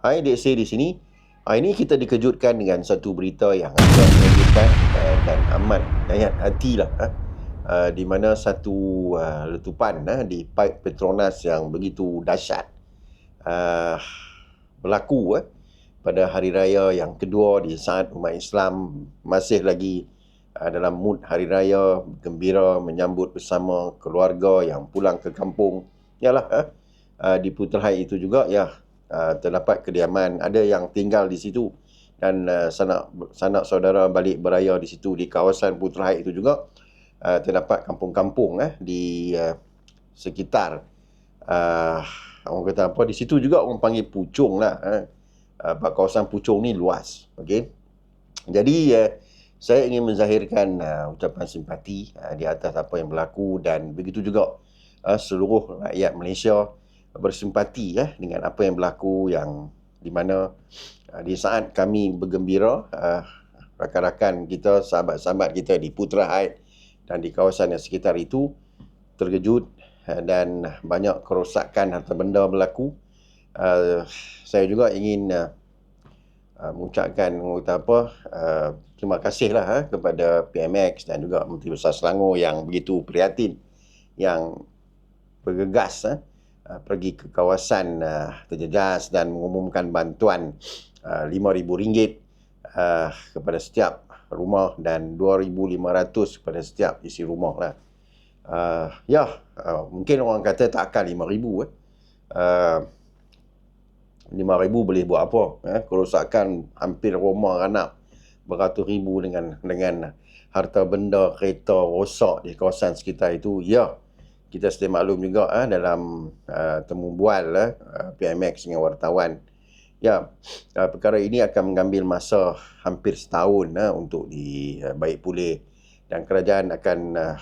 Hai Dek Say di sini. Hari ini kita dikejutkan dengan satu berita yang agak mengejutkan uh, dan amat ayat hati lah. Uh, di mana satu uh, letupan uh, di pipe Petronas yang begitu dahsyat uh, berlaku uh, pada hari raya yang kedua di saat umat Islam masih lagi uh, dalam mood hari raya gembira menyambut bersama keluarga yang pulang ke kampung. Yalah uh, uh, di Putrahai itu juga ya uh, terdapat kediaman. Ada yang tinggal di situ dan uh, sanak sanak saudara balik beraya di situ di kawasan Putrahai itu juga. Uh, terdapat kampung-kampung eh di uh, sekitar. Uh, orang kata apa di situ juga orang panggil Pucung lah eh. uh, kawasan Pucung ni luas okey? Jadi uh, saya ingin menzahirkan uh, ucapan simpati uh, di atas apa yang berlaku dan begitu juga uh, seluruh rakyat Malaysia bersimpati ya dengan apa yang berlaku yang di mana uh, di saat kami bergembira uh, rakan-rakan kita sahabat-sahabat kita di Putra Haid dan di kawasan yang sekitar itu terkejut uh, dan banyak kerosakan harta benda berlaku. Uh, saya juga ingin uh, uh, mengucapkan apa uh, terima kasihlah uh, kepada PMX dan juga Menteri Besar Selangor yang begitu prihatin yang bergegas Uh, pergi ke kawasan uh, terjejas dan mengumumkan bantuan uh, RM5,000 uh, kepada setiap rumah dan RM2,500 kepada setiap isi rumah lah. Uh, ya, uh, mungkin orang kata tak akan RM5,000 eh. Uh, RM5,000 boleh buat apa? Eh? Kerosakan hampir rumah anak beratus ribu dengan dengan harta benda kereta rosak di kawasan sekitar itu. Ya, kita sedia maklum juga eh, dalam uh, temu bual eh, uh, PMX dengan wartawan. Ya, uh, perkara ini akan mengambil masa hampir setahun uh, untuk dibaik uh, pulih dan kerajaan akan uh,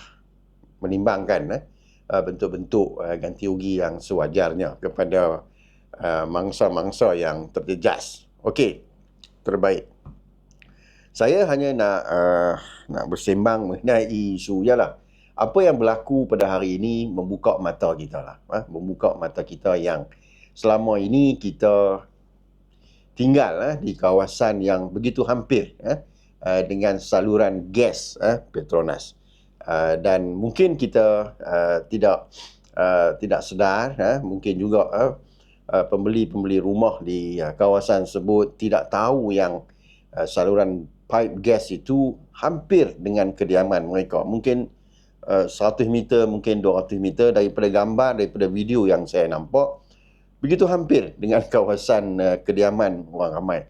menimbangkan uh, bentuk-bentuk uh, ganti rugi yang sewajarnya kepada uh, mangsa-mangsa yang terjejas. Okey, terbaik. Saya hanya nak uh, nak bersembang mengenai isu ialah apa yang berlaku pada hari ini membuka mata kita lah. Ha? Membuka mata kita yang selama ini kita tinggal ha? di kawasan yang begitu hampir ha? uh, dengan saluran gas ha? Petronas. Uh, dan mungkin kita uh, tidak uh, tidak sedar, ha? mungkin juga uh, pembeli-pembeli rumah di kawasan tersebut tidak tahu yang saluran pipe gas itu hampir dengan kediaman mereka. Mungkin 100 uh, meter mungkin 200 meter daripada gambar daripada video yang saya nampak. Begitu hampir dengan kawasan uh, kediaman orang ramai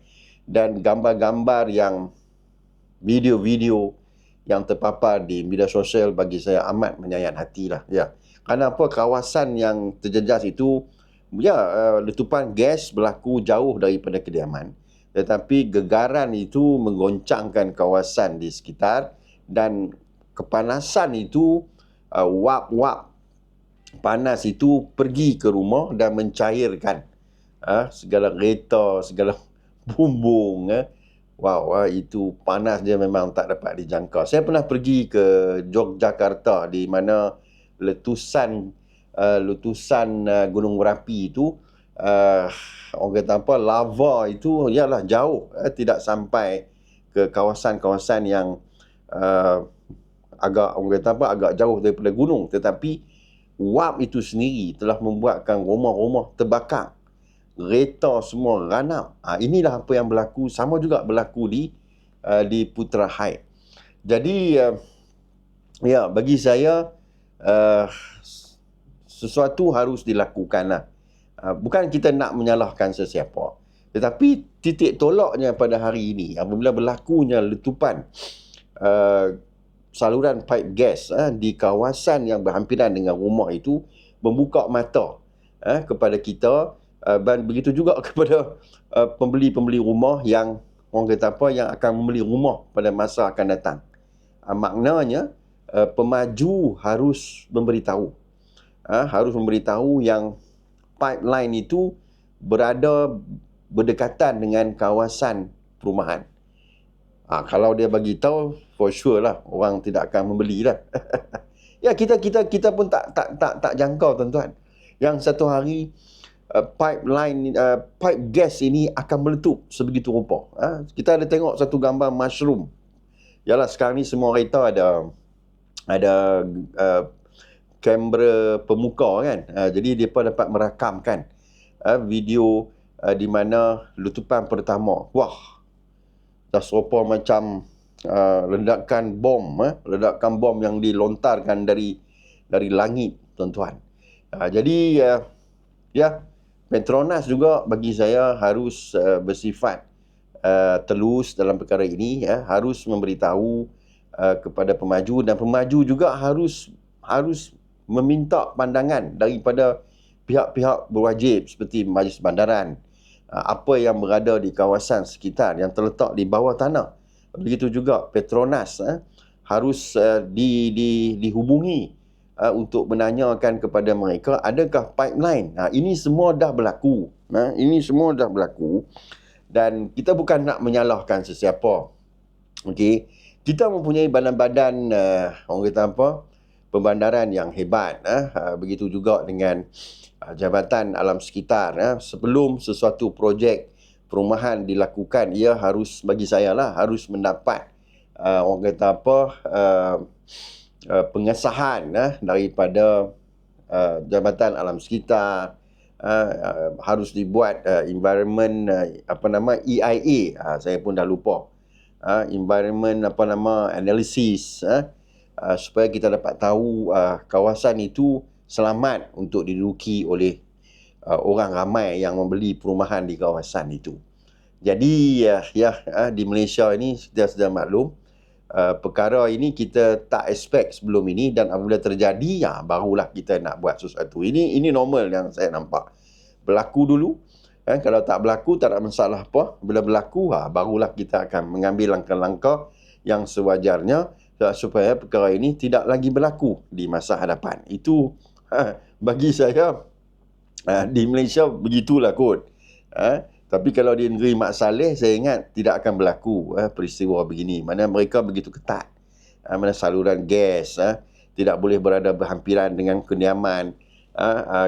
dan gambar-gambar yang video-video yang terpapar di media sosial bagi saya amat menyayat hati lah ya. Kerana apa? Kawasan yang terjejas itu ya uh, letupan gas berlaku jauh daripada kediaman. Tetapi gegaran itu menggoncangkan kawasan di sekitar dan kepanasan itu uh, wap-wap panas itu pergi ke rumah dan mencairkan uh, segala kereta, segala bumbung. Uh. Wow, uh, itu panas dia memang tak dapat dijangka. Saya pernah pergi ke Yogyakarta di mana letusan uh, letusan uh, gunung berapi itu uh, orang kata apa lava itu ialah jauh uh, tidak sampai ke kawasan-kawasan yang uh, agak orang kata apa agak jauh daripada gunung. Tetapi wap itu sendiri telah membuatkan rumah-rumah terbakar. Kereta semua ranap ha, inilah apa yang berlaku. Sama juga berlaku di uh, di Putra Hai jadi uh, ya bagi saya uh, sesuatu harus dilakukanlah. Uh, bukan kita nak menyalahkan sesiapa. Tetapi titik tolaknya pada hari ini apabila berlakunya letupan uh, saluran pipe gas eh, di kawasan yang berhampiran dengan rumah itu membuka mata eh, kepada kita uh, dan begitu juga kepada uh, pembeli-pembeli rumah yang orang kata apa yang akan membeli rumah pada masa akan datang. Uh, maknanya uh, pemaju harus memberitahu uh, harus memberitahu yang pipeline itu berada berdekatan dengan kawasan perumahan. Ha, kalau dia bagi tahu for sure lah orang tidak akan membeli lah. ya kita kita kita pun tak tak tak tak jangkau tuan-tuan. Yang satu hari uh, pipeline uh, pipe gas ini akan meletup sebegitu rupa. Uh, kita ada tengok satu gambar mushroom. Yalah sekarang ni semua kereta ada ada uh, kamera pemuka kan. Uh, jadi dia pun dapat merakamkan uh, video uh, di mana letupan pertama. Wah. Dah serupa macam uh, ledakan bom, uh, ledakan bom yang dilontarkan dari dari langit, tuan-tuan. Uh, jadi uh, ya Petronas juga bagi saya harus uh, bersifat uh, telus dalam perkara ini ya, harus memberitahu uh, kepada pemaju dan pemaju juga harus harus meminta pandangan daripada pihak-pihak berwajib seperti Majlis Bandaran apa yang berada di kawasan sekitar yang terletak di bawah tanah. Begitu juga Petronas uh, harus uh, di, di, dihubungi uh, untuk menanyakan kepada mereka adakah pipeline? Uh, ini semua dah berlaku uh, ini semua dah berlaku. Dan kita bukan nak menyalahkan sesiapa. Okey? Kita mempunyai badan-badan uh, orang kata apa pembandaran yang hebat eh? begitu juga dengan uh, jabatan alam sekitar eh? sebelum sesuatu projek perumahan dilakukan ia harus bagi saya lah harus mendapat uh, orang kata apa uh, uh, pengesahan eh? daripada uh, jabatan alam sekitar uh, uh, harus dibuat uh, environment uh, apa nama EIA uh, saya pun dah lupa uh, environment apa nama analysis uh, uh, supaya kita dapat tahu uh, kawasan itu selamat untuk diduduki oleh uh, orang ramai yang membeli perumahan di kawasan itu. Jadi uh, ya uh, di Malaysia ini kita sudah maklum uh, perkara ini kita tak expect sebelum ini dan apabila terjadi ya barulah kita nak buat sesuatu. Ini ini normal yang saya nampak. Berlaku dulu eh, kalau tak berlaku tak ada masalah apa. Bila berlaku ha, barulah kita akan mengambil langkah-langkah yang sewajarnya supaya perkara ini tidak lagi berlaku di masa hadapan. Itu ha, bagi saya ha, di Malaysia begitulah kot. Ha, tapi kalau di negeri Mak Saleh saya ingat tidak akan berlaku peristiwa begini. Mana mereka begitu ketat. Mana saluran gas tidak boleh berada berhampiran dengan kediaman.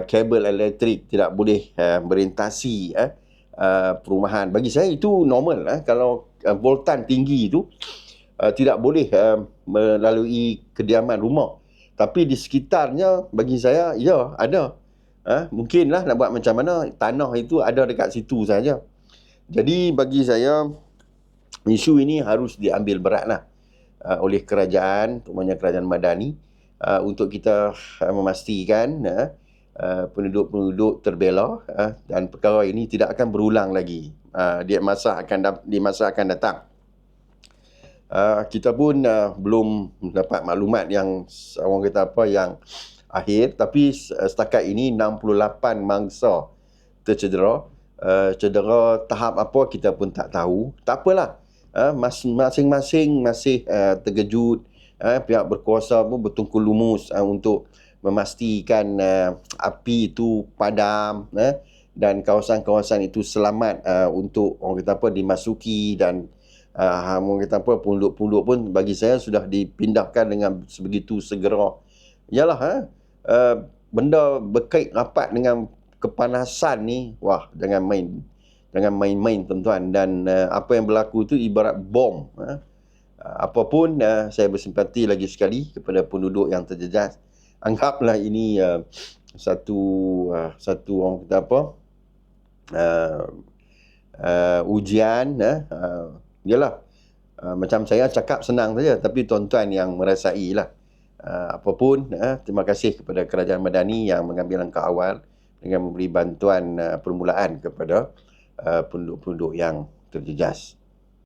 Kabel elektrik tidak boleh merintasi ha, perumahan. Bagi saya itu normal. Kalau voltan tinggi itu uh, tidak boleh uh, melalui kediaman rumah. Tapi di sekitarnya bagi saya ya ada. Uh, mungkinlah nak buat macam mana tanah itu ada dekat situ saja. Jadi bagi saya isu ini harus diambil beratlah uh, oleh kerajaan, terutamanya kerajaan Madani uh, untuk kita uh, memastikan uh, uh, penduduk-penduduk terbela uh, dan perkara ini tidak akan berulang lagi uh, di masa akan di masa akan datang uh, kita pun uh, belum dapat maklumat yang orang kata apa yang akhir. Tapi uh, setakat ini 68 mangsa tercedera. Uh, cedera tahap apa kita pun tak tahu. Tak apalah. Uh, masing-masing masih uh, terkejut. Uh, pihak berkuasa pun bertungkul lumus uh, untuk memastikan uh, api itu padam uh, dan kawasan-kawasan itu selamat uh, untuk orang kata apa dimasuki dan uh, kata apa punduk-punduk pun bagi saya sudah dipindahkan dengan sebegitu segera. Yalah ha? Uh, benda berkait rapat dengan kepanasan ni wah jangan main jangan main-main tuan-tuan. Dan uh, apa yang berlaku itu ibarat bom ha? uh, apapun uh, saya bersimpati lagi sekali kepada penduduk yang terjejas. Anggaplah ini uh, satu uh, satu orang kata apa? Uh, uh, ujian uh, Yalah. Uh, macam saya cakap senang saja tapi tuan-tuan yang merasai lah. Uh, apapun, uh, terima kasih kepada Kerajaan Madani yang mengambil langkah awal dengan memberi bantuan uh, permulaan kepada uh, penduduk-penduduk yang terjejas.